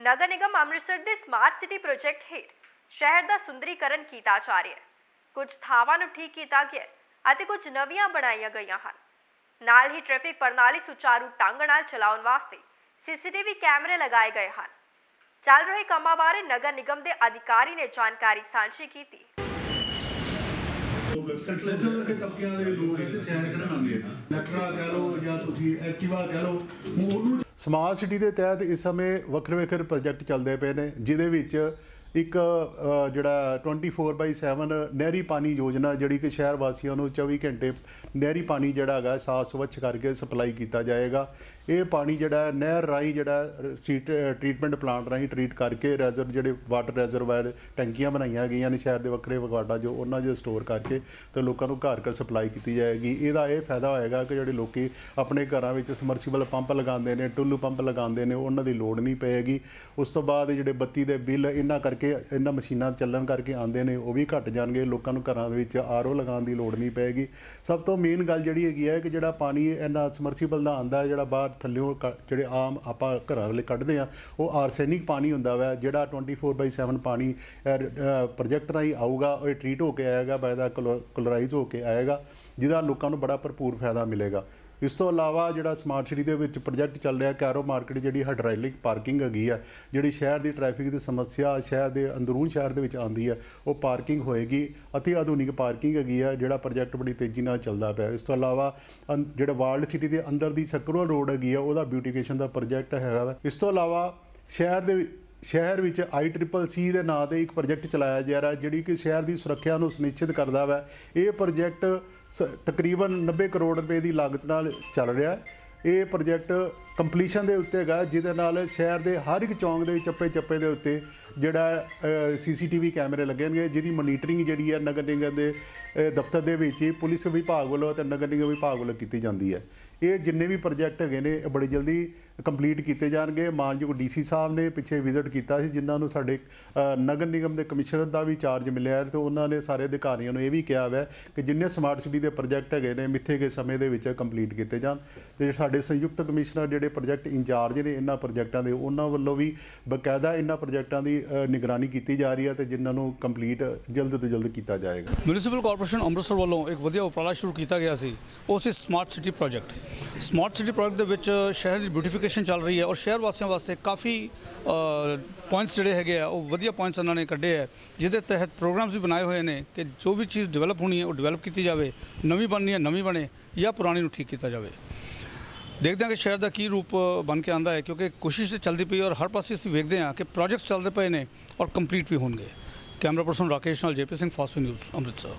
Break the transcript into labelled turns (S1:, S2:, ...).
S1: ਨਗਰ ਨਿਗਮ ਅੰਮ੍ਰਿਤਸਰ ਦੇ smart city project ਹੇਠ ਸ਼ਹਿਰ ਦਾ ਸੁੰਦਰੀਕਰਨ ਕੀਤਾ ਜਾ ਰਿਹਾ ਹੈ। ਕੁਝ ਥਾਵਾਂ ਨੂੰ ਠੀਕ ਕੀਤਾ ਗਿਆ ਅਤੇ ਕੁਝ ਨਵੀਆਂ ਬਣਾਈਆਂ ਗਈਆਂ ਹਨ। ਨਾਲ ਹੀ ਟ੍ਰੈਫਿਕ ਪ੍ਰਣਾਲੀ ਸੁਚਾਰੂ ਢੰਗ ਨਾਲ ਚਲਾਉਣ ਵਾਸਤੇ ਸੀਸੀਟੀਵੀ ਕੈਮਰੇ ਲਗਾਏ ਗਏ ਹਨ। ਚੱਲ ਰਹੇ ਕੰਮਾਂ ਬਾਰੇ ਨਗਰ ਨਿਗਮ ਦੇ ਅਧਿਕਾਰੀ ਨੇ ਜਾਣਕਾਰੀ ਸਾਂਝੀ ਕੀਤੀ।
S2: ਸੈਂਟਰਲ ਦੇ ਤਬਕਿਆਂ ਦੇ ਲੋਕ ਇੱਥੇ ਸੈਰ ਕਰਨ ਆਉਂਦੇ ਆ। ਲੈਕਟਰਾ ਕਹਿ ਲਓ ਜਾਂ ਤੁਸੀਂ ਐਕਟਿਵਾ ਕਹਿ ਲਓ ਉਹਨੂੰ
S3: ਸਮਾਰਟ ਸਿਟੀ ਦੇ ਤਹਿਤ ਇਸ ਸਮੇਂ ਵੱਖਰੇ ਵੱਖਰੇ ਪ੍ਰੋਜੈਕਟ ਚੱਲਦੇ ਪਏ ਨੇ ਜਿਹਦੇ ਵਿੱਚ ਇੱਕ ਅ, ਜਿਹੜਾ 24/7 ਨਹਿਰੀ ਪਾਣੀ ਯੋਜਨਾ ਜਿਹੜੀ ਕਿ ਸ਼ਹਿਰ ਵਾਸੀਆਂ ਨੂੰ 24 ਘੰਟੇ ਨਹਿਰੀ ਪਾਣੀ ਜਿਹੜਾ ਹੈਗਾ ਸਾਫ਼ ਸਵੱਛ ਕਰਕੇ ਸਪਲਾਈ ਕੀਤਾ ਜਾਏਗਾ। ਇਹ ਪਾਣੀ ਜਿਹੜਾ ਨਹਿਰ ਰਾਹੀਂ ਜਿਹੜਾ ਸੀਟ ਟ੍ਰੀਟਮੈਂਟ ਪਲਾਂਟ ਰਾਹੀਂ ਟ੍ਰੀਟ ਕਰਕੇ ਰੈਜ਼ਰ ਜਿਹੜੇ ਵਾਟਰ ਰੈਜ਼ਰਵਾਇਰ ਟੈਂਕੀਆਂ ਬਣਾਈਆਂ ਗਈਆਂ ਨੇ ਸ਼ਹਿਰ ਦੇ ਵੱਖਰੇ ਵਾਰਡਾਂ ਜੋ ਉਹਨਾਂ 'ਚ ਸਟੋਰ ਕਰਕੇ ਤੇ ਲੋਕਾਂ ਨੂੰ ਘਰ ਘਰ ਸਪਲਾਈ ਕੀਤੀ ਜਾਏਗੀ। ਇਹਦਾ ਇਹ ਫਾਇਦਾ ਹੋਏਗਾ ਕਿ ਜਿਹੜੇ ਲੋਕੀ ਆਪਣੇ ਘਰਾਂ ਵਿੱਚ ਸਮਰਸੀਬਲ ਪੰਪ ਲਗਾਉਂਦੇ ਨੇ ਟੁੱਲੂ ਪੰਪ ਲਗਾਉਂਦੇ ਨੇ ਉਹਨਾਂ ਦੀ ਲੋੜ ਨਹੀਂ ਪਏਗੀ। ਉਸ ਤੋਂ ਬਾਅਦ ਜਿਹੜੇ ਬੱਤੀ ਦੇ ਬਿੱਲ ਇਹਨਾਂ ਕਰਕੇ ਇਹਨਾਂ ਮਸ਼ੀਨਾਂ ਚੱਲਣ ਕਰਕੇ ਆਉਂਦੇ ਨੇ, ਉਹ ਵੀ ਘਟ ਜਾਣਗੇ, ਲੋਕਾਂ ਨੂੰ ਘਰਾਂ ਦੇ ਵਿੱਚ ਆਰਓ ਲਗਾਉਣ ਦੀ ਲੋੜ ਨਹੀਂ ਪਏਗੀ। ਸਭ ਤੋਂ ਮੇਨ ਗੱਲ ਜਿਹੜੀ ਹੈਗੀ ਹੈ ਕਿ ਜਿਹੜਾ ਪਾਣੀ ਇਹਨਾਂ ਸਮਰਸੀਬਲ ਦਾ ਆਂਦਾ ਜਿਹੜਾ ਬਾਹਰ ਥੱਲਿਓਂ ਕ- ਜਿਹੜੇ ਆਮ ਆਪਾਂ ਘਰਾਂ ਵਾਲੇ ਕੱਢਦੇ ਆ ਉਹ ਆਰਸੈਨਿਕ ਪਾਣੀ ਹੁੰਦਾ ਵਾ, ਜਿਹੜਾ 24/7 ਪਾਣੀ ਪ੍ਰੋਜੈਕਟ ਰਾਹੀਂ ਆਊਗਾ, ਉਹ ਟ੍ਰੀਟ ਹੋ ਕੇ ਆਏਗਾ ਬਾਇਦਾ ਕਲੋਰਾਈਜ਼ ਹੋ ਕੇ ਆਏਗਾ, ਜਿਹਦਾ ਲੋਕਾਂ ਨੂੰ ਬੜਾ ਭਰਪੂਰ ਫਾਇਦਾ ਮਿਲੇਗਾ। ਇਸ ਤੋਂ ਇਲਾਵਾ ਜਿਹੜਾ ਸਮਾਰਟ ਸਿਟੀ ਦੇ ਵਿੱਚ ਪ੍ਰੋਜੈਕਟ ਚੱਲ ਰਿਹਾ, ਕੈਰੋ ਮਾਰਕੀਟ ਜਿਹੜੀ ਹਾਈਡ੍ਰੋਲਿਕ ਪਾਰਕਿੰਗ ਹੈਗੀ ਆ, ਜਿਹੜੀ ਸ਼ਹਿਰ ਦੀ ਟ੍ਰੈਫਿਕ ਦੀ ਸਮੱਸਿਆ ਸ਼ਹਿਰ ਦੇ ਅੰਦਰੂਨ ਸ਼ਹਿਰ ਦੇ ਵਿੱਚ ਆਉਂਦੀ ਹੈ ਉਹ ਪਾਰਕਿੰਗ ਹੋਏਗੀ, ਅਤੀ ਆਧੁਨਿਕ ਪਾਰਕਿੰਗ ਹੈਗੀ ਆ, ਜਿਹੜਾ ਪ੍ਰੋਜੈਕਟ ਬੜੀ ਤੇਜ਼ੀ ਨਾਲ ਚੱਲਦਾ ਪਿਆ। ਇਸ ਤੋਂ ਇਲਾਵਾ ਅੰ- ਜਿਹੜਾ ਵਰਲਡ ਸਿਟੀ ਦੇ ਅੰਦਰ ਦੀ ਸਕਰੋਲ ਰੋਡ ਹੈਗੀ ਆ, ਉਹਦਾ ਬਿਊਟੀਫਿਕੇਸ਼ਨ ਦਾ ਪ੍ਰੋਜੈਕਟ ਹੈਗਾ ਵਾ। ਇਸ ਤੋਂ ਇਲਾਵਾ ਸ਼ਹਿਰ ਦੇ ਸ਼ਹਿਰ ਵਿੱਚ ICCC ਦੇ ਨਾਂ ਤੇ ਇੱਕ ਪ੍ਰੋਜੈਕਟ ਚਲਾਇਆ ਜਾ ਰਿਹਾ, ਜਿਹੜੀ ਕਿ ਸ਼ਹਿਰ ਦੀ ਸੁਰੱਖਿਆ ਨੂੰ ਸੁਨਿਸ਼ਚਿਤ ਕਰਦਾ ਵਾ। ਇਹ ਪ੍ਰੋਜੈਕਟ ਸ- ਤਕਰੀਬਨ 90 ਕਰੋੜ ਰੁਪਏ ਦੀ ਲਾਗਤ ਨਾਲ ਚੱਲ ਰਿਹਾ। ਹੈ ਇਹ ਪ੍ਰੋਜੈਕਟ ਕੰਪਲੀਸ਼ਨ ਦੇ ਉੱਤੇ ਹੈਗਾ, ਜਿਹਦੇ ਨਾਲ ਸ਼ਹਿਰ ਦੇ ਹਰ ਇੱਕ ਚੌਂਕ ਦੇ ਚੱਪੇ ਚੱਪੇ ਦੇ ਉੱਤੇ ਜਿਹੜਾ ਸੀਸੀਟੀਵੀ ਕੈਮਰੇ ਲੱਗਣਗੇ ਜਿਹਦੀ ਮੋਨੀਟਰਿੰਗ ਜਿਹੜੀ ਹੈ ਨਗਰ ਨਿਗਮ ਦੇ ਦਫ਼ਤਰ ਦੇ ਵਿੱਚ ਹੀ ਪੁਲਿਸ ਵਿਭਾਗ ਵੱਲੋਂ ਤੇ ਨਗਰ ਨਿਗਮ ਵਿਭਾਗ ਵੱਲੋਂ ਕੀਤੀ ਜਾਂਦੀ ਹੈ। ਇਹ ਜਿੰਨੇ ਵੀ ਪ੍ਰੋਜੈਕਟ ਹੈਗੇ ਨੇ ਬੜੀ ਜਲਦੀ ਕੰਪਲੀਟ ਕੀਤੇ ਜਾਣਗੇ। ਮਾਨਯੋਗ ਡੀਸੀ ਸਾਹਿਬ ਨੇ ਪਿੱਛੇ ਵਿਜ਼ਿਟ ਕੀਤਾ ਸੀ, ਜਿਨ੍ਹਾਂ ਨੂੰ ਸਾਡੇ ਨਗਰ ਨਿਗਮ ਦੇ ਕਮਿਸ਼ਨਰ ਦਾ ਵੀ ਚਾਰਜ ਮਿਲਿਆ ਹੈ ਤੇ ਉਹਨਾਂ ਨੇ ਸਾਰੇ ਅਧਿਕਾਰੀਆਂ ਨੂੰ ਇਹ ਵੀ ਕਿਹਾ ਹੋਇਆ ਕਿ ਜਿੰਨੇ ਸਮਾਰਟ ਸਿਟੀ ਦੇ ਪ੍ਰੋਜੈਕਟ ਹੈਗੇ ਨੇ, ਮਿੱਥੇ ਗਏ ਸਮੇਂ ਦੇ ਵਿੱਚ ਕੰਪਲੀਟ ਕੀਤੇ ਜਾਣ। ਤੇ ਸਾਡੇ ਸੰਯੁਕਤ ਕਮਿਸ਼ਨਰ ਜਿਹੜੇ ਪ੍ਰੋਜੈਕਟ ਇੰਚਾਰਜ ਨੇ ਇਹਨਾਂ ਪ੍ਰੋਜੈਕਟਾਂ ਦੇ, ਉਹਨਾਂ ਵੱਲੋਂ ਵੀ ਬਕਾਇਦਾ ਇਹਨਾਂ ਪ੍ਰੋਜੈਕਟਾਂ ਦੀ ਨਿਗਰਾਨੀ ਕੀਤੀ ਜਾ ਰਹੀ ਹੈ ਤੇ ਜਿਨ੍ਹਾਂ ਨੂੰ ਕੰਪਲੀਟ ਜਲਦ ਤੋਂ ਜਲਦ ਕੀਤਾ ਜਾਏਗਾ।
S4: ਮਿਊਨਿਸਪਲ ਕਾਰਪੋਰੇਸ਼ਨ ਅੰਮ੍ਰਿਤਸਰ ਵੱਲੋਂ ਇੱਕ ਵਧੀਆ ਉਪਰਾਲਾ ਸ਼ੁਰੂ ਕੀਤਾ ਗਿਆ ਸੀ। ਉਹ ਸੀ smart city project smart city project ਦੇ ਵਿੱਚ ਸ਼ਹਿਰ ਦੀ ਬਿਊਟੀਫਿਕੇਸ਼ਨ ਚੱਲ ਰਹੀ ਹੈ ਔਰ ਸ਼ਹਿਰ ਵਾਸੀਆਂ ਵਾਸਤੇ ਕਾਫੀ ਪੁਆਇੰਟਸ ਜਿਹੜੇ ਹੈਗੇ ਆ, ਉਹ ਵਧੀਆ ਪੁਆਇੰਟਸ ਉਹਨਾਂ ਨੇ ਕੱਢੇ ਆ, ਜਿਹਦੇ ਤਹਿਤ ਪ੍ਰੋਗਰਾਮਸ ਵੀ ਬਣਾਏ ਹੋਏ ਨੇ ਕਿ ਜੋ ਵੀ ਚੀਜ਼ ਡਿਵੈਲਪ ਹੋਣੀ ਹੈ ਉਹ ਡਿਵੈਲਪ ਕੀਤੀ ਜਾਵੇ, ਨਵੀਂ ਬਣਨੀ ਹੈ, ਨਵੀਂ ਬਣੇ ਜਾਂ ਪੁਰਾਣੀ ਨੂੰ ਠੀਕ ਕੀਤਾ ਜਾਵੇ। ਦੇਖਦੇ ਹਾਂ ਕਿ ਸ਼ਹਿਰ ਦਾ ਕੀ ਰੂਪ ਬਣ ਕੇ ਆਂਦਾ ਹੈ, ਕਿਉਂਕਿ ਕੋਸ਼ਿਸ਼ ਤੇ ਚੱਲਦੀ ਪਈ ਔਰ ਹਰ ਪਾਸੇ ਅਸੀਂ ਵੇਖਦੇ ਹਾਂ ਕਿ ਪ੍ਰੋਜੈਕਟਸ ਚੱਲਦੇ ਪਏ ਨੇ ਔਰ ਕੰਪਲੀਟ ਵੀ ਹੋਣਗੇ। ਕੈਮਰਾ ਪਰਸਨ ਰਾਕੇਸ਼ ਨਾਲ JP Singh, fast news, Amritsar.